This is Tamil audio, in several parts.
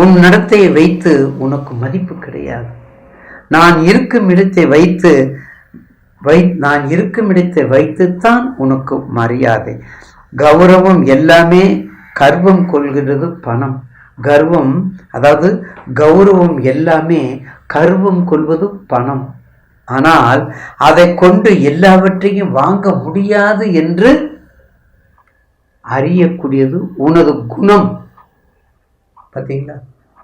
உன் நடத்தையை வைத்து உனக்கு மதிப்பு கிடையாது. நான் இருக்கும் இடத்தை வைத்து வை நான் இருக்கும் இடத்தை வைத்துத்தான் உனக்கு மரியாதை. கௌரவம் எல்லாமே கர்வம் கொள்கிறது பணம். கர்வம் அதாவது கௌரவம் எல்லாமே கர்வம் கொள்வது பணம். ஆனால் அதை கொண்டு எல்லாவற்றையும் வாங்க முடியாது என்று அறியக்கூடியது உனது குணம். பார்த்தீங்களா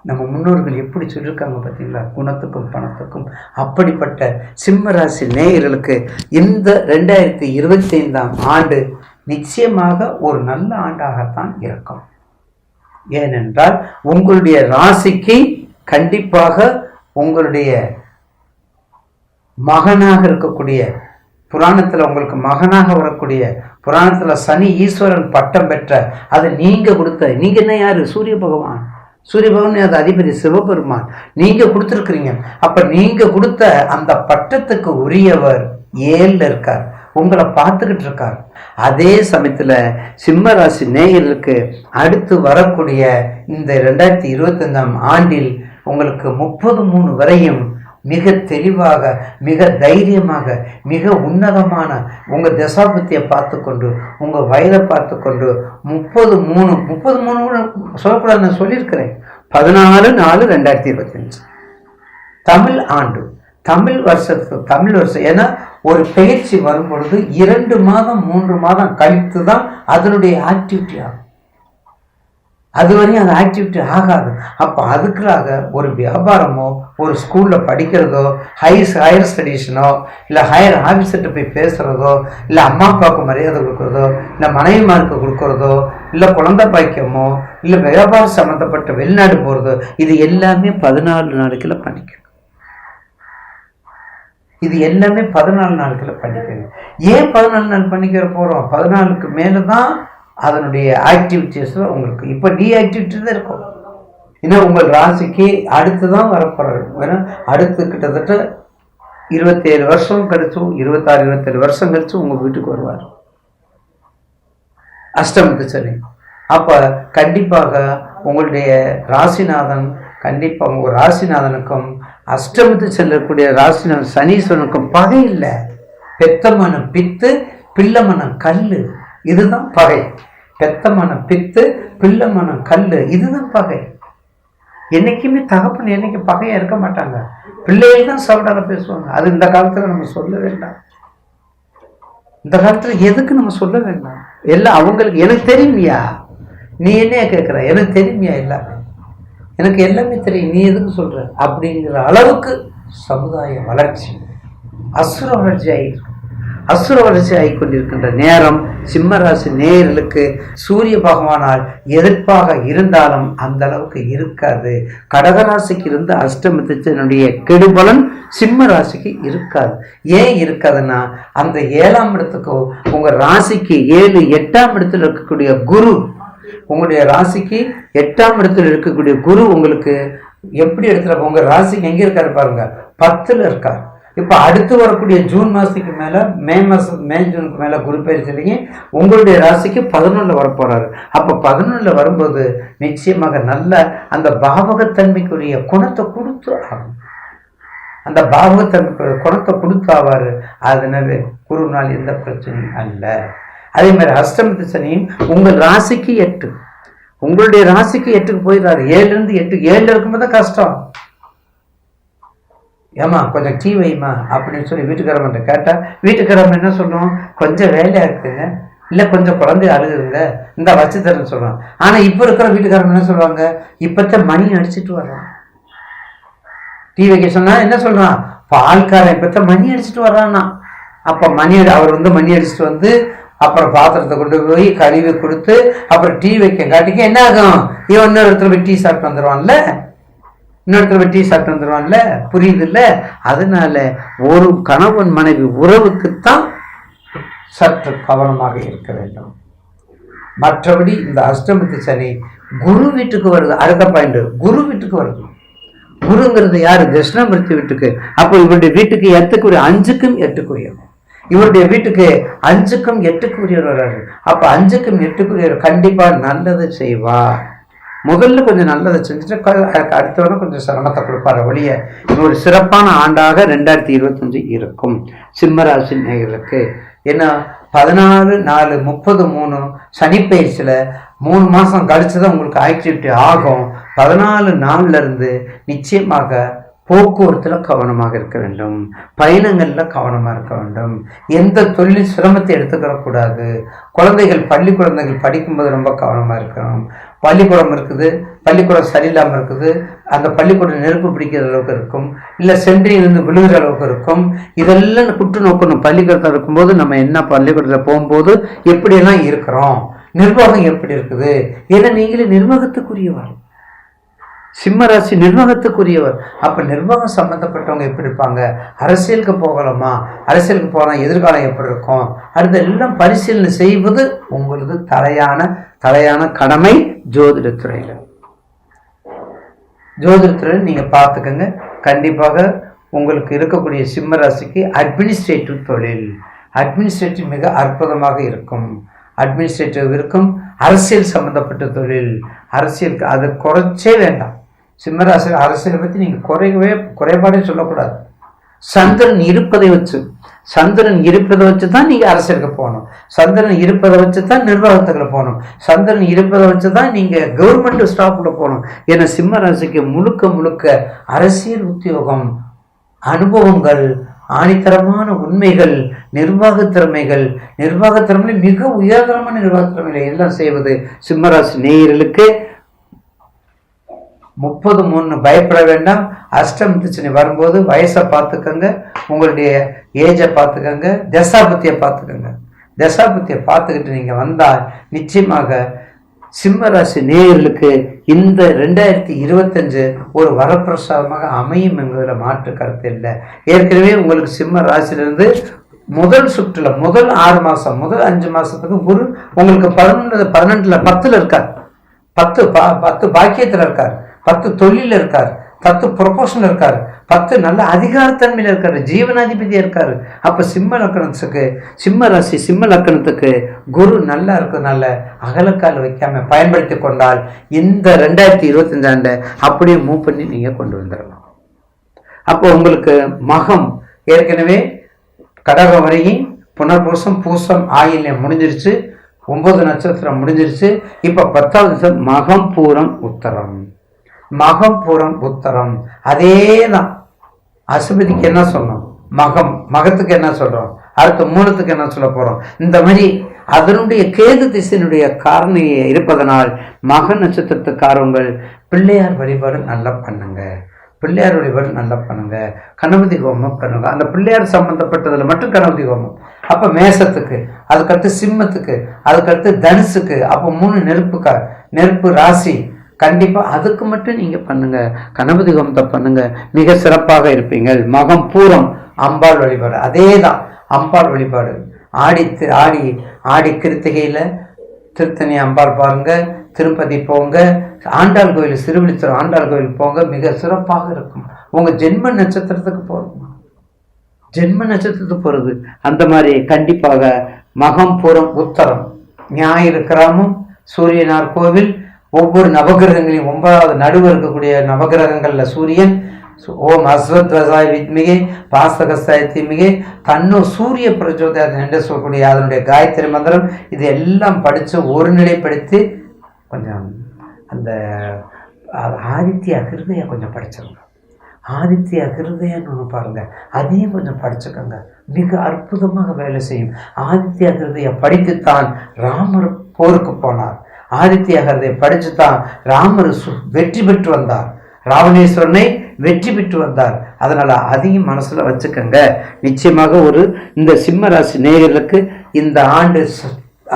நம்ம முன்னோர்கள் எப்படி சொல்லியிருக்காங்க பார்த்தீங்களா குணத்துக்கும் பணத்துக்கும். அப்படிப்பட்ட சிம்மராசி நேயர்களுக்கு இந்த ரெண்டாயிரத்தி இருபத்தி ஐந்தாம் ஆண்டு நிச்சயமாக ஒரு நல்ல ஆண்டாகத்தான் இருக்கும். ஏனென்றால் உங்களுடைய ராசிக்கு கண்டிப்பாக உங்களுடைய மகனாக இருக்கக்கூடிய புராணத்தில் உங்களுக்கு மகனாக வரக்கூடிய புராணத்தில் சனி ஈஸ்வரன் பட்டம் பெற்ற அதை நீங்கள் கொடுத்த நீங்கள் என்ன யார்? சூரிய பகவான். சூரியபவன் அது அதிபதி சிவபெருமான். நீங்க கொடுத்துருக்குறீங்க. அப்ப நீங்க கொடுத்த அந்த பட்டத்துக்கு உரியவர் ஏல்ல இருக்கார். உங்களை பார்த்துக்கிட்டு இருக்கார். அதே சமயத்தில் சிம்ம ராசி நேயர்களுக்கு அடுத்து வரக்கூடிய இந்த ரெண்டாயிரத்தி இருபத்தஞ்சாம் ஆண்டில் உங்களுக்கு முப்பது மூணு வரையும் மிக தெளிவாக மிக தைரியமாக மிக உன்னதமான உங்கள் தசாபத்தியை பார்த்து கொண்டு உங்கள் வயதை பார்த்து கொண்டு முப்பது மூணு முப்பது மூணு கூட சொல்லக்கூடாது நான் சொல்லியிருக்கிறேன். பதினாலு நாலு ரெண்டாயிரத்தி இருபத்தஞ்சு. தமிழ் ஆண்டு தமிழ் வருஷத்து தமிழ் வருஷம் ஏன்னா ஒரு பயிற்சி வரும் பொழுது இரண்டு மாதம் மூன்று மாதம் கழித்து தான் அதனுடைய ஆக்டிவிட்டி ஆகும். அது வரையும் அது ஆக்டிவிட்டி ஆகாது. அப்போ அதுக்காக ஒரு வியாபாரமோ ஒரு ஸ்கூலில் படிக்கிறதோ ஹைஸ் ஹையர் ஸ்டடீஷனோ இல்லை ஹையர் ஆஃபீஸர்கிட்ட போய் பேசுகிறதோ இல்லை அம்மா அப்பாவுக்கு மரியாதை கொடுக்குறதோ இல்லை மனைவிமாருக்கு கொடுக்குறதோ இல்லை குழந்தை பாக்கியமோ இல்லை வியாபாரம் சம்மந்தப்பட்ட வெளிநாடு போகிறதோ இது எல்லாமே பதினாலு நாளைக்குள்ள பண்ணிக்கணும். இது எல்லாமே பதினாலு நாட்களில் பண்ணிக்கணும். ஏன் பதினாலு நாள் பண்ணிக்கிற போகிறோம் பதினாலுக்கு மேலே தான் அதனுடைய ஆக்டிவிட்டீஸில் உங்களுக்கு இப்போ டீஆக்டிவிட்டி தான் இருக்கும். ஏன்னா உங்கள் ராசிக்கு அடுத்து தான் வரப்போகிறாரு ஏன்னா அடுத்து கிட்டத்தட்ட இருபத்தேழு வருஷம் கழிச்சும் இருபத்தாறு இருபத்தேழு வருஷம் கழிச்சும் உங்கள் வீட்டுக்கு வருவார். அஷ்டமத்து சனி. அப்போ கண்டிப்பாக உங்களுடைய ராசிநாதன் கண்டிப்பாக உங்கள் ராசிநாதனுக்கும் அஷ்டமத்து செல்லக்கூடிய ராசிநாதன் சனீஸ்வரனுக்கும் பகை இல்லை. பெத்த மனம் பித்து பிள்ளை மனம் கல் இதுதான் பகை. பெத்த மனம் பித்து பிள்ளை மனம் கல் இதுதான் பகை. என்றைக்குமே தகப்பன் என்னைக்கு பகையாக இருக்க மாட்டாங்க. பிள்ளைகள் தான் சவுடால பேசுவாங்க. அது இந்த காலத்தில் நம்ம சொல்ல வேண்டாம் இந்த காலத்தில் எதுக்கு நம்ம சொல்ல வேண்டாம்? எல்லாம் அவங்களுக்கு எனக்கு தெரியுமியா? நீ என்னைய கேட்குற எனக்கு தெரியுமியா எல்லாமே? எனக்கு எல்லாமே தெரியும். நீ எதுக்கு சொல்கிற அப்படிங்கிற அளவுக்கு சமுதாய வளர்ச்சி அசுர வளர்ச்சி ஆகிருக்கு அசுர வளர்ச்சி ஆகி கொண்டிருக்கின்ற நேரம் சிம்மராசி நேயர்களுக்கு சூரிய பகவானால் எதிர்ப்பாக இருந்தாலும் அந்த அளவுக்கு இருக்காது. கடகராசிக்கு இருந்த அஷ்டமத்தினுடைய கெடுபலன் சிம்ம ராசிக்கு இருக்காது. ஏன் இருக்காதுன்னா அந்த ஏழாம் இடத்துக்கோ உங்க ராசிக்கு ஏழு எட்டாம் இடத்துல இருக்கக்கூடிய குரு உங்களுடைய ராசிக்கு எட்டாம் இடத்துல இருக்கக்கூடிய குரு உங்களுக்கு எப்படி இடத்துல உங்க ராசிக்கு எங்க இருக்காரு பாருங்க பத்துல இருக்கார். இப்போ அடுத்து வரக்கூடிய ஜூன் மாதத்துக்கு மேலே மே மாதம் மே ஜூனுக்கு மேலே குரு பயிற்சியிலேங்க உங்களுடைய ராசிக்கு பதினொன்றில் வரப்போகிறாரு அப்போ பதினொன்றில் வரும்போது நிச்சயமாக நல்ல அந்த பாவகத்தன்மைக்குரிய குணத்தை கொடுத்து ஆகும் அந்த பாவகத்தன்மைக்குரிய குணத்தை கொடுத்தாவாரு அதனால குருநாள் எந்த பிரச்சனையும் அல்ல. அதே மாதிரி அஷ்டமத்து சனியும் உங்கள் ராசிக்கு எட்டு. உங்களுடைய ராசிக்கு எட்டுக்கு போயிடுறாரு ஏழுலேருந்து எட்டு ஏழில் இருக்கும்போது தான் கஷ்டம். ஏமா கொஞ்சம் டீ வைமா அப்படின்னு சொல்லி வீட்டுக்காரம்கிட்ட கேட்டால் வீட்டுக்காரம்ம என்ன சொல்லுவோம் கொஞ்சம் வேலையாக இருக்குங்க இல்லை கொஞ்சம் குழந்தை அழுகுதுங்க. இந்த வச்சு தரேன்னு சொல்கிறான் ஆனால் இப்போ இருக்கிற வீட்டுக்காரங்க என்ன சொல்லுவாங்க இப்போத்தான் மணி அடிச்சிட்டு வர்றான். டீ வைக்க சொன்னால் என்ன சொல்கிறான் பால்காரன் இப்போத்தான் மணி அடிச்சிட்டு வர்றான்னா. அப்போ மணி அவர் வந்து மணி அடிச்சிட்டு வந்து அப்புறம் பாத்திரத்தை கொண்டு போய் கழுவி கொடுத்து அப்புறம் டீ வைக்க காட்டிக்க என்ன ஆகும்? இவன் இன்னொரு இடத்துல போய் டீ சாப்பிட்டு வந்துடுவான்ல இன்னொருத்தர் வெற்றி டீ சாப்பிட்டு புரியுது புரியுதுல்ல? அதனால ஒரு கணவன் மனைவி உறவுக்குத்தான் சற்று கவனமாக இருக்க வேண்டும். மற்றபடி இந்த அஷ்டமத்து சனி குரு வீட்டுக்கு வருது. அடுத்த பாயிண்ட் குரு வீட்டுக்கு வருது. குருங்கிறது யார்? தட்சிணாமூர்த்தி வீட்டுக்கு. அப்போ இவருடைய வீட்டுக்கு எட்டுக்குரிய அஞ்சுக்கும் எட்டுக்குரியவர். இவருடைய வீட்டுக்கு அஞ்சுக்கும் எட்டுக்குரியவர் வர்றாரு அப்போ அஞ்சுக்கும் எட்டுக்குரியவர் கண்டிப்பாக நல்லது செய்வார். முதல்ல கொஞ்சம் நல்லதை செஞ்சுட்டு அடுத்த அதுக்கு அடுத்தவரை கொஞ்சம் சிரமத்தை கொடுப்பார். ஒழிய ஒரு சிறப்பான ஆண்டாக ரெண்டாயிரத்தி இருபத்தஞ்சு இருக்கும். சிம்மராசி நேயர்களுக்கு ஏன்னா பதினாறு நாலு முப்பது மூணு சனிப்பயிற்சியில் மூணு மாதம் கழிச்சு தான் உங்களுக்கு ஆக்டிவிட்டி ஆகும். பதினாலு நாள்ல இருந்து நிச்சயமாக போக்குவரத்தில் கவனமாக இருக்க வேண்டும். பயணங்களில் கவனமாக இருக்க வேண்டும். எந்த தொழில் சிரமத்தை எடுத்துக்கிடக்கூடாது குழந்தைகள் பள்ளி குழந்தைகள் படிக்கும்போது ரொம்ப கவனமாக இருக்கணும். பள்ளிக்கூடம் இருக்குது பள்ளிக்கூடம் சரியில்லாமல் இருக்குது அந்த பள்ளிக்கூடம் நெருப்பு பிடிக்கிற அளவுக்கு இருக்கும் இல்லை சென்றிலிருந்து விழுகிற அளவுக்கு இருக்கும். இதெல்லாம் குற்று நோக்கணும். பள்ளிக்கூடத்தில் இருக்கும்போது நம்ம என்ன பள்ளிக்கூடத்தில் போகும்போது எப்படியெல்லாம் இருக்கிறோம்? நிர்வாகம் எப்படி இருக்குது? ஏன்னா நீங்களே சிம்ம ராசி நிர்வாகத்துக்குரியவர். அப்போ நிர்வாகம் சம்மந்தப்பட்டவங்க எப்படி இருப்பாங்க? அரசியலுக்கு போகலாமா? அரசியலுக்கு போனால் எதிர்காலம் எப்படி இருக்கும்? அடுத்த எல்லாம் பரிசீலனை செய்வது உங்களது தலையான தலையான கடமை ஜோதிடத்துறையில். ஜோதிடத்துறையில் நீங்கள் பார்த்துக்கங்க. கண்டிப்பாக உங்களுக்கு இருக்கக்கூடிய சிம்ம ராசிக்கு அட்மினிஸ்ட்ரேட்டிவ் தொழில். அட்மினிஸ்ட்ரேட்டிவ் மிக அற்புதமாக இருக்கும். அட்மினிஸ்ட்ரேட்டிவ் இருக்கும். அரசியல் சம்பந்தப்பட்ட தொழில். அரசியலுக்கு அது குறைச்சே வேண்டாம். சிம்மராசி அரசியலை பற்றி நீங்கள் குறையவே குறைபாடே சொல்லக்கூடாது. சந்திரன் இருப்பதை வச்சு சந்திரன் இருப்பதை வச்சு தான் நீங்கள் அரசியலுக்கு போகணும். சந்திரன் இருப்பதை வச்சு தான் நிர்வாகத்துக்குள்ள போகணும். சந்திரன் இருப்பதை வச்சு தான் நீங்கள் கவர்மெண்ட் ஸ்டாஃபில் போகணும். ஏன்னா சிம்ம ராசிக்கு முழுக்க முழுக்க அரசியல் உத்தியோகம் அனுபவங்கள் ஆணித்தரமான உண்மைகள் நிர்வாக திறமைகள் நிர்வாக திறமையில மிக உயர்தரமான நிர்வாக திறமைகளை எல்லாம் செய்வது சிம்மராசி நேயர்களுக்கு முப்பது மூணு பயப்பட வேண்டாம். அஷ்டம் பிரச்சனை வரும்போது வயசை பார்த்துக்கோங்க. உங்களுடைய ஏஜை பார்த்துக்கோங்க. தசாபத்தியை பார்த்துக்கோங்க. தசாபத்தியை பார்த்துக்கிட்டு நீங்கள் வந்தால் நிச்சயமாக சிம்மராசி நேயர்களுக்கு இந்த ரெண்டாயிரத்தி இருபத்தஞ்சு ஒரு வரப்பிரசாதமாக அமையும் என்பதில் மாற்று கருத்து இல்லை. ஏற்கனவே உங்களுக்கு சிம்ம ராசியிலிருந்து முதல் சுற்றுல முதல் ஆறு மாதம் முதல் அஞ்சு மாதத்துக்கு குரு உங்களுக்கு பதினொன்று பதினெட்டில் பத்தில் இருக்கார். பத்து பா பத்து பாக்கியத்தில் இருக்கார். பத்து தொழிலில் இருக்கார் பத்து ப்ரொபோஷனில் இருக்கார் பத்து நல்ல அதிகாரத்தன்மையில் இருக்காரு ஜீவனாதிபதியாக இருக்காரு. அப்போ சிம்ம லக்கணத்துக்கு சிம்ம ராசி சிம்ம லக்கணத்துக்கு குரு நல்லா இருக்கிறதுனால அகலக்கால் வைக்காமல் பயன்படுத்தி கொண்டால் இந்த ரெண்டாயிரத்தி இருபத்தஞ்சாண்டை அப்படியே மூவ் பண்ணி நீங்கள் கொண்டு வந்துடலாம். அப்போ உங்களுக்கு மகம் ஏற்கனவே கடகம் வரையும் புனர்பூசம் பூசம் ஆயில்யம் முடிஞ்சிருச்சு ஒன்பது நட்சத்திரம் முடிஞ்சிருச்சு இப்போ பத்தாவது மகம் பூரம் உத்தரம். மகம் புத்தரம் அதே தான் அசுபதிக்கு என்ன சொன்னோம்? மகம். மகத்துக்கு என்ன சொல்கிறோம் அடுத்த மூலத்துக்கு என்ன சொல்ல போகிறோம் இந்த மாதிரி அதனுடைய கேது திசையினுடைய காரணி இருப்பதனால் மக நட்சத்திரத்துக்காரவங்கள் பிள்ளையார் வழிபாடு நல்லா பண்ணுங்க. பிள்ளையார் வழிபாடு நல்லா பண்ணுங்க. கணபதி ஹோமம் பண்ணுங்க. அந்த பிள்ளையார் சம்மந்தப்பட்டதில் மட்டும் கணபதி ஹோமம். அப்போ மேசத்துக்கு அதுக்கடுத்து சிம்மத்துக்கு அதுக்கடுத்து தனுசுக்கு அப்போ மூணு நெருப்புக்கா நெருப்பு ராசி கண்டிப்பாக அதுக்கு மட்டும் நீங்கள் பண்ணுங்கள் கணபதி ஹோமத்தை பண்ணுங்கள் மிக சிறப்பாக இருப்பீங்கள். மகம் பூரம் அம்பாள் வழிபாடு. அதே தான் அம்பாள் வழிபாடு. ஆடி ஆடி ஆடி கிருத்திகையில் திருத்தணி அம்பாள் பாருங்க. திருப்பதி போங்க. ஆண்டாள் கோயில் சிறுவிழித்தூர் ஆண்டாள் கோயில் போங்க. மிக சிறப்பாக இருக்கும். உங்கள் ஜென்ம நட்சத்திரத்துக்கு போகிறோம் ஜென்ம நட்சத்திரத்துக்கு போகிறது அந்த மாதிரி கண்டிப்பாக மகம் பூரம் உத்தரம். ஞாயிறு கிராமம் சூரியனார் கோவில் ஒவ்வொரு நவகிரகங்களையும் ஒன்பதாவது நடுவு இருக்கக்கூடிய நவகிரகங்களில் சூரியன் ஓம் அஸ்வத்வசாய் வித்மிகை பாசகசாய் தீமிகே தன்னு சூரிய பிரச்சோதயம் என்று சொல்லக்கூடிய அதனுடைய காயத்ரி மந்திரம் இது எல்லாம் படித்து ஒருநிலைப்படுத்தி கொஞ்சம் அந்த ஆதித்ய ஹிருதயம் கொஞ்சம் படிச்சிருங்க. ஆதித்ய ஹிருதயம்னு ஒன்று பாருங்க. அதையும் கொஞ்சம் படிச்சுக்கோங்க. மிக அற்புதமாக வேலை செய்யும். ஆதித்ய ஹிருதயம் படித்துத்தான் ராமர் போருக்கு போனார். ஆதித்யகரதை படித்து தான் ராமர் வெற்றி பெற்று வந்தார். ராவணேஸ்வரனை வெற்றி பெற்று வந்தார். அதனால் அதையும் மனசில் வச்சுக்கோங்க. நிச்சயமாக ஒரு இந்த சிம்ம ராசி நேயர்களுக்கு இந்த ஆண்டு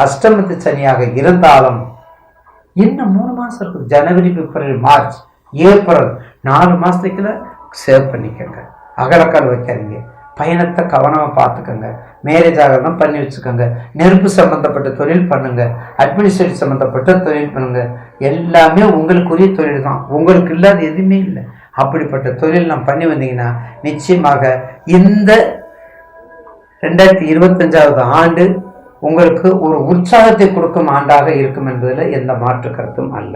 அஷ்டமத்து சனியாக இருந்தாலும் இன்னும் மூணு மாதம் இருக்குது ஜனவரி பிப்ரவரி மார்ச் ஏப்ரல் நாலு மாதத்துக்குள்ள சேவ் பண்ணிக்கோங்க. அகலக்கால் வைக்காதீங்க. பயணத்தை கவனமாக பார்த்துக்கோங்க. மேரேஜ் ஆகிறதும் பண்ணி வச்சுக்கோங்க. நெருப்பு சம்மந்தப்பட்ட தொழில் பண்ணுங்க. அட்மினிஸ்ட்ரேட்டிவ் சம்மந்தப்பட்ட தொழில் பண்ணுங்க. எல்லாமே உங்களுக்குரிய தொழில் தான். உங்களுக்கு இல்லாத எதுவுமே இல்லை. அப்படிப்பட்ட தொழில் நான் பண்ணி வந்தீங்கன்னா நிச்சயமாக இந்த ரெண்டாயிரத்தி இருபத்தஞ்சாவது ஆண்டு உங்களுக்கு ஒரு உற்சாகத்தை கொடுக்கும் ஆண்டாக இருக்கும் என்பதில் எந்த மாற்று கருத்தும் அல்ல.